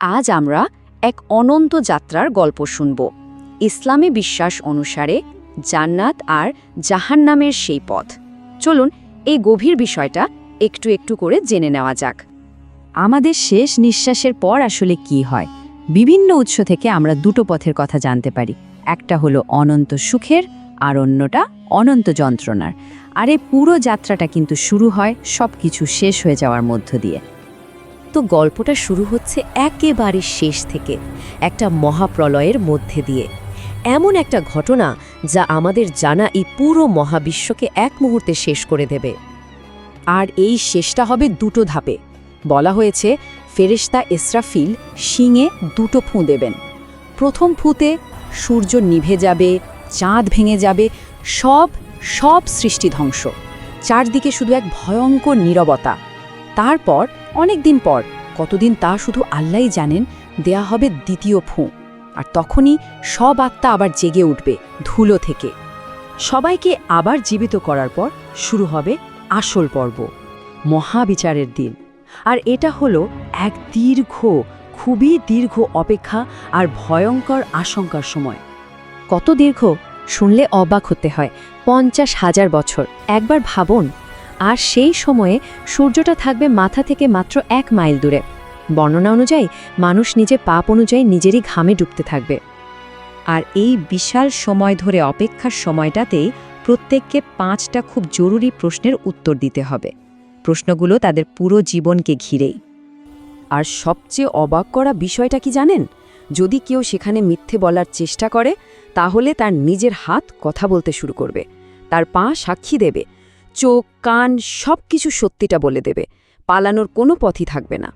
আজ আমরা এক অনন্ত যাত্রার গল্প শুনব। ইসলামী বিশ্বাস অনুসারে জান্নাত আর জাহান্নামের সেই পথ। চলুন, এই গভীর বিষয়টা একটু একটু করে জেনে নেওয়া যাক। আমাদের শেষ নিঃশ্বাসের পর আসলে কি হয়? বিভিন্ন উৎস থেকে আমরা দুটো পথের কথা জানতে পারি। একটা হলো অনন্ত সুখের, আর অন্যটা অনন্ত যন্ত্রণার। আর এই পুরো যাত্রাটা কিন্তু শুরু হয় সব কিছু শেষ হয়ে যাওয়ার মধ্য দিয়ে। তো গল্পটা শুরু হচ্ছে একেবারে শেষ থেকে, একটা মহাপ্রলয়ের মধ্যে দিয়ে। এমন একটা ঘটনা যা আমাদের জানা এই পুরো মহাবিশ্বকে এক মুহূর্তে শেষ করে দেবে। আর এই শেষটা হবে দুটো ধাপে। বলা হয়েছে, ফেরেশতা ইসরাফিল শিঙে দুটো ফুঁ দেবেন। প্রথম ফুঁতে সূর্য নিভে যাবে, চাঁদ ভেঙে যাবে, সব সব সৃষ্টি ধ্বংস। চারদিকে শুধু এক ভয়ঙ্কর নীরবতা। তারপর অনেক দিন পর, কতদিন তা শুধু আল্লাহই জানেন, দেয়া হবে দ্বিতীয় ফুঁ। আর তখনই সব আত্মা আবার জেগে উঠবে ধুলো থেকে। সবাইকে আবার জীবিত করার পর শুরু হবে আসল পর্ব, মহাবিচারের দিন। আর এটা হলো এক দীর্ঘ, খুবই দীর্ঘ অপেক্ষা আর ভয়ঙ্কর আশঙ্কার সময়। কত দীর্ঘ শুনলে অবাক হতে হয়, পঞ্চাশ হাজার বছর। একবার ভাবুন আর সেই সময়ে সূর্যটা থাকবে মাথা থেকে মাত্র এক মাইল দূরে। বর্ণনা অনুযায়ী মানুষ নিজে পাপ অনুযায়ী নিজেরই ঘামে ডুবতে থাকবে। আর এই বিশাল সময় ধরে অপেক্ষার সময়টাতেই প্রত্যেককে পাঁচটা খুব জরুরি প্রশ্নের উত্তর দিতে হবে। প্রশ্নগুলো তাদের পুরো জীবনকে ঘিরেই। আর সবচেয়ে অবাক করা বিষয়টা কি জানেন? যদি কেউ সেখানে মিথ্যে বলার চেষ্টা করে, তাহলে তার নিজের হাত কথা বলতে শুরু করবে। তার পা সাক্ষী দেবে। চোখ, কান সব কিছু সত্যিটা বলে দেবে। পালানোর কোনো পথই থাকবে না।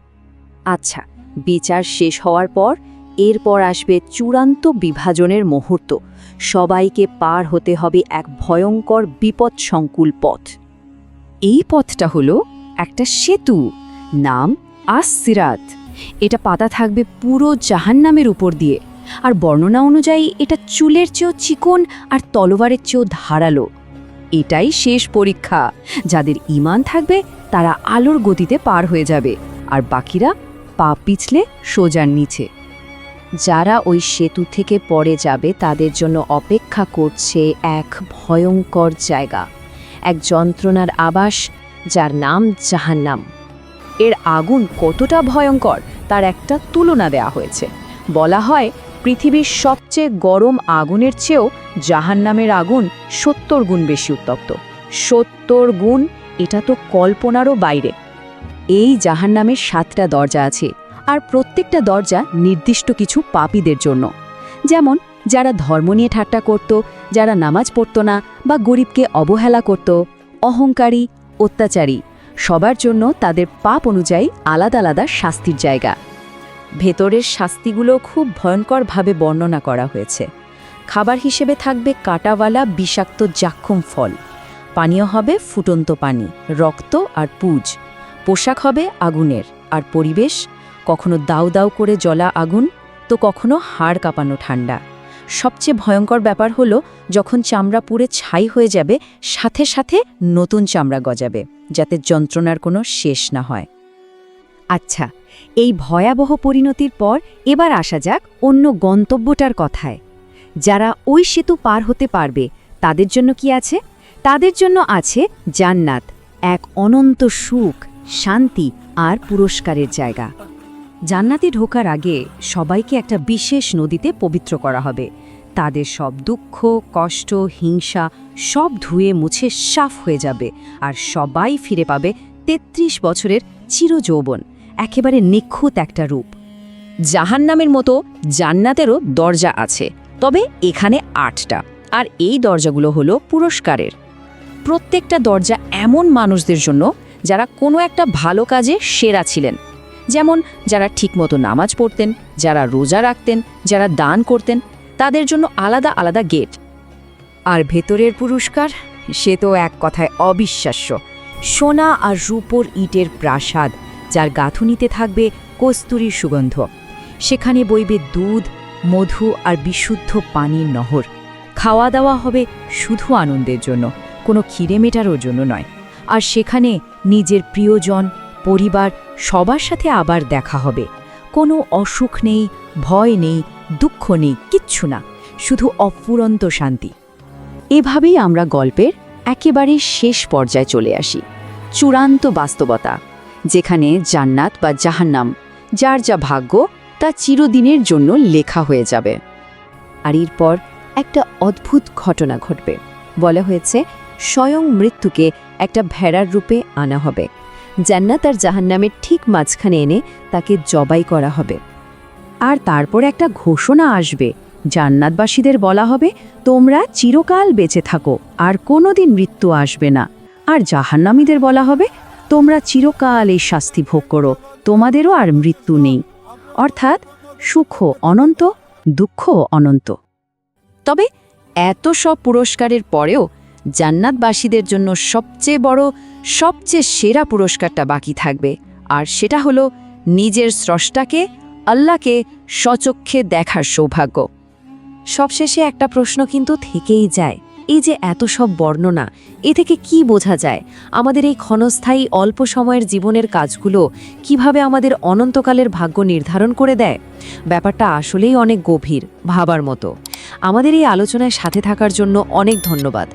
আচ্ছা বিচার শেষ হওয়ার পর এরপর আসবে চূড়ান্ত বিভাজনের মুহূর্ত। সবাইকে পার হতে হবে এক ভয়ঙ্কর বিপদসংকুল পথ। এই পথটা হলো একটা সেতু, নাম আসসিরাত। এটা পাতা থাকবে পুরো জাহান্নামের উপর দিয়ে। আর বর্ণনা অনুযায়ী এটা চুলের চেয়েও চিকন আর তলোয়ারের চেয়েও ধারালো। এটাই শেষ পরীক্ষা। যাদের ইমান থাকবে, তারা আলোর গতিতে পার হয়ে যাবে। আর বাকিরা পা পিছলে সোজার নিচে। যারা ওই সেতু থেকে পড়ে যাবে, তাদের জন্য অপেক্ষা করছে এক ভয়ঙ্কর জায়গা। এক যন্ত্রণার আবাস, যার নাম জাহান্নাম। এর আগুন কতটা ভয়ঙ্কর, তার একটা তুলনা দেয়া হয়েছে। বলা হয় পৃথিবীর সবচেয়ে গরম আগুনের চেয়েও জাহান্নামের আগুন সত্তর গুণ বেশি উত্তপ্ত। সত্তর গুণ, এটা তো কল্পনারও বাইরে। এই জাহান্নামের সাতটা দরজা আছে, আর প্রত্যেকটা দরজা নির্দিষ্ট কিছু পাপীদের জন্য। যেমন, যারা ধর্ম নিয়ে ঠাট্টা করত, যারা নামাজ পড়ত না বা গরিবকে অবহেলা করত, অহংকারী, অত্যাচারী, সবার জন্য তাদের পাপ অনুযায়ী আলাদা আলাদা শাস্তির জায়গা। ভেতরের শাস্তিগুলো খুব ভয়ঙ্করভাবে বর্ণনা করা হয়েছে। খাবার হিসেবে থাকবে কাটাওয়ালা বিষাক্ত জাক্ষুম ফল। পানীয় হবে ফুটন্ত পানি, রক্ত আর পুজ। পোশাক হবে আগুনের। আর পরিবেশ? কখনো দাউ দাউ করে জ্বলা আগুন, তো কখনো হাড় কাঁপানো ঠান্ডা। সবচেয়ে ভয়ঙ্কর ব্যাপার হলো, যখন চামড়া পুড়ে ছাই হয়ে যাবে, সাথে সাথে নতুন চামড়া গজাবে, যাতে যন্ত্রণার কোনো শেষ না হয়। আচ্ছা এই ভয়াবহ পরিণতির পর এবার আসা যাক অন্য গন্তব্যটার কথায়। যারা ওই সেতু পার হতে পারবে, তাদের জন্য কি আছে? তাদের জন্য আছে জান্নাত, এক অনন্ত সুখ, শান্তি আর পুরস্কারের জায়গা। জান্নাতে ঢোকার আগে সবাইকে একটা বিশেষ নদীতে পবিত্র করা হবে। তাদের সব দুঃখ, কষ্ট, হিংসা সব ধুয়ে মুছে সাফ হয়ে যাবে আর সবাই ফিরে পাবে ৩৩ বছরের চিরযৌবন। একেবারে নিখুঁত একটা রূপ। জাহান্নামের মতো জান্নাতেরও দরজা আছে, তবে এখানে আটটা, আর এই দরজাগুলো হলো পুরস্কারের। প্রত্যেকটা দরজা এমন মানুষদের জন্য যারা কোনো একটা ভালো কাজে সেরা ছিলেন। যেমন যারা ঠিকমতো নামাজ পড়তেন, যারা রোজা রাখতেন, যারা দান করতেন, তাদের জন্য আলাদা আলাদা গেট। আর ভেতরের পুরস্কার? সে তো এক কথায় অবিশ্বাস্য। সোনা আর রূপোর ইটের প্রাসাদ। যার গাঁথুনিতে থাকবে কস্তুরীর সুগন্ধ। সেখানে বইবে দুধ, মধু আর বিশুদ্ধ পানির নহর। খাওয়া দাওয়া হবে শুধু আনন্দের জন্য, কোনো খিরে মেটারও জন্য নয়। আর সেখানে নিজের প্রিয়জন, পরিবার, সবার সাথে আবার দেখা হবে। কোনো অসুখ নেই, ভয় নেই, দুঃখ নেই, কিচ্ছু না, শুধু অফুরন্ত শান্তি। এভাবেই আমরা গল্পের একেবারে শেষ পর্যায়ে চলে আসি। চূড়ান্ত বাস্তবতা। যেখানে জান্নাত বা জাহান্নাম, যার যা ভাগ্য, তা চিরদিনের জন্য লেখা হয়ে যাবে। আর এরপর একটা অদ্ভুত ঘটনা ঘটবে। বলা হয়েছে, স্বয়ং মৃত্যুকে একটা ভেড়ার রূপে আনা হবে। জান্নাত আর জাহান্নামের ঠিক মাঝখানে এনে তাকে জবাই করা হবে। আর তারপর একটা ঘোষণা আসবে, জান্নাতবাসীদের বলা হবে, তোমরা চিরকাল বেঁচে থাকো, আর কোনোদিন মৃত্যু আসবে না। আর জাহান্নামীদের বলা হবে তোমরা চিরকাল এই শাস্তি ভোগ করো, তোমাদেরও আর মৃত্যু নেই। অর্থাৎ সুখ অনন্ত, দুঃখ অনন্ত। তবে এত সব পুরস্কারের পরেও জান্নাতবাসীদের জন্য সবচেয়ে বড়, সবচেয়ে সেরা পুরস্কারটা বাকি থাকবে, আর সেটা হলো নিজের স্রষ্টাকে, আল্লাহকে সচক্ষে দেখার সৌভাগ্য। সবশেষে একটা প্রশ্ন কিন্তু থেকেই যায় এই যে এত সব বর্ণনা, এ থেকে কি বোঝা যায়? আমাদের এই ক্ষণস্থায়ী অল্প সময়ের জীবনের কাজগুলো কীভাবে আমাদের অনন্তকালের ভাগ্য নির্ধারণ করে দেয়? ব্যাপারটা আসলেই অনেক গভীর, ভাবার মতো। আমাদের এই আলোচনায় সাথে থাকার জন্য অনেক ধন্যবাদ।